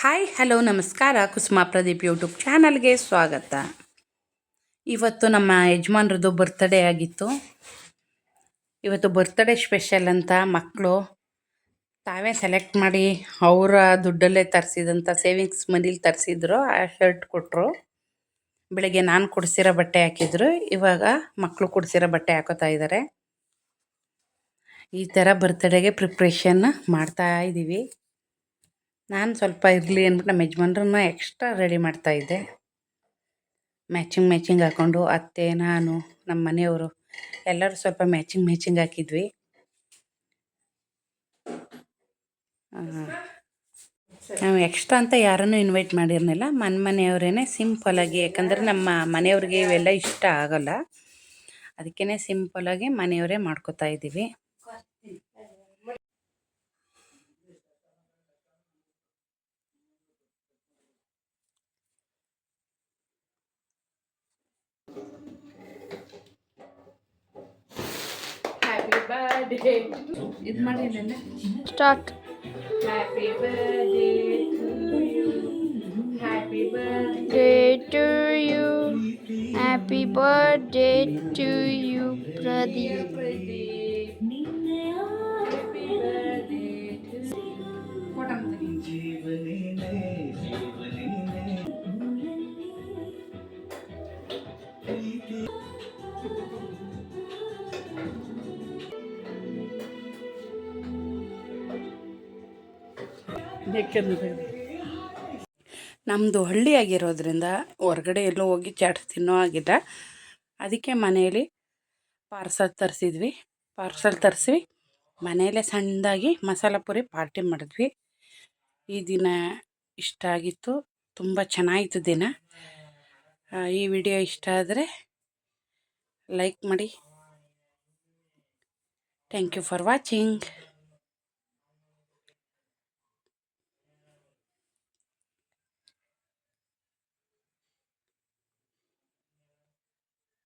Hi, hello, ನಮಸ್ಕಾರ. Kusuma Pradeep YouTube ಚಾನಲ್ಗೆ ಸ್ವಾಗತ. ಇವತ್ತು ನಮ್ಮ ಯಜಮಾನ್ರದ್ದು ಬರ್ತ್ಡೇ ಆಗಿತ್ತು. ಇವತ್ತು ಬರ್ತ್ಡೇ ಸ್ಪೆಷಲ್ ಅಂತ ಮಕ್ಕಳು ತಾವೇ ಸೆಲೆಕ್ಟ್ ಮಾಡಿ ಅವರ ದುಡ್ಡಲ್ಲೇ ತರಿಸಿದಂಥ ಸೇವಿಂಗ್ಸ್ ಮನೇಲಿ ತರಿಸಿದ್ರು, ಆ ಶರ್ಟ್ ಕೊಟ್ಟರು ಬೆಳಗ್ಗೆ ನಾನು ಕೊಡಿಸಿರೋ ಬಟ್ಟೆ ಹಾಕಿದ್ರು, ಇವಾಗ ಮಕ್ಕಳು ಕೊಡಿಸಿರೋ ಬಟ್ಟೆ ಹಾಕೋತಾ ಇದ್ದಾರೆ ಈ ಥರ ಬರ್ತ್ಡೇಗೆ ಪ್ರಿಪ್ರೇಷನ್ ಮಾಡ್ತಾ ಇದ್ದೀವಿ ನಾನು ಸ್ವಲ್ಪ ಇರಲಿ ಅಂದ್ಬಿಟ್ಟು ನಮ್ಮ ಯಜಮಾನ್ರನ್ನ ಎಕ್ಸ್ಟ್ರಾ ರೆಡಿ ಮಾಡ್ತಾಯಿದ್ದೆ ಮ್ಯಾಚಿಂಗ್ ಮ್ಯಾಚಿಂಗ್ ಹಾಕ್ಕೊಂಡು ಅತ್ತೆ, ನಾನು, ನಮ್ಮ ಮನೆಯವರು ಎಲ್ಲರೂ ಸ್ವಲ್ಪ ಮ್ಯಾಚಿಂಗ್ ಮ್ಯಾಚಿಂಗ್ ಹಾಕಿದ್ವಿ. ನಾವು ಎಕ್ಸ್ಟ್ರಾ ಅಂತ ಯಾರನ್ನು ಇನ್ವೈಟ್ ಮಾಡಿರಲಿಲ್ಲ. ಮನೆ ಮನೆಯವರೇ ಸಿಂಪಲಾಗಿ ಯಾಕಂದರೆ ನಮ್ಮ ಮನೆಯವ್ರಿಗೆ ಇವೆಲ್ಲ ಇಷ್ಟ ಆಗೋಲ್ಲ. ಅದಕ್ಕೇ ಸಿಂಪಲಾಗಿ ಮನೆಯವರೇ ಮಾಡ್ಕೋತಾ ಇದ್ದೀವಿ. ಬರ್ಡೇ ಇದು ಮಾಡಿ start happy birthday happy birthday day to you. Happy birthday to you, Pradeep. Happy birthday ನಮ್ಮದು ಹಳ್ಳಿ ಆಗಿರೋದ್ರಿಂದ ಹೊರಗಡೆ ಎಲ್ಲೋ ಹೋಗಿ ಚಾಟ್ಸ್ ತಿನ್ನೋ ಆಗಿಲ್ಲ ಅದಕ್ಕೆ ಮನೆಯಲ್ಲಿ ಪಾರ್ಸಲ್ ತರಿಸಿದ್ವಿ. ಪಾರ್ಸಲ್ ತರಿಸಿ ಮನೆಯಲ್ಲೇ ಸಣ್ಣದಾಗಿ ಮಸಾಲ ಪುರಿ ಪಾರ್ಟಿ ಮಾಡಿದ್ವಿ. ಈ ದಿನ ಇಷ್ಟ ಆಗಿತ್ತು. ತುಂಬ ಚೆನ್ನಾಗಿತ್ತು ದಿನ. ಈ ವಿಡಿಯೋ ಇಷ್ಟ ಆದರೆ ಲೈಕ್ ಮಾಡಿ. Thank you for watching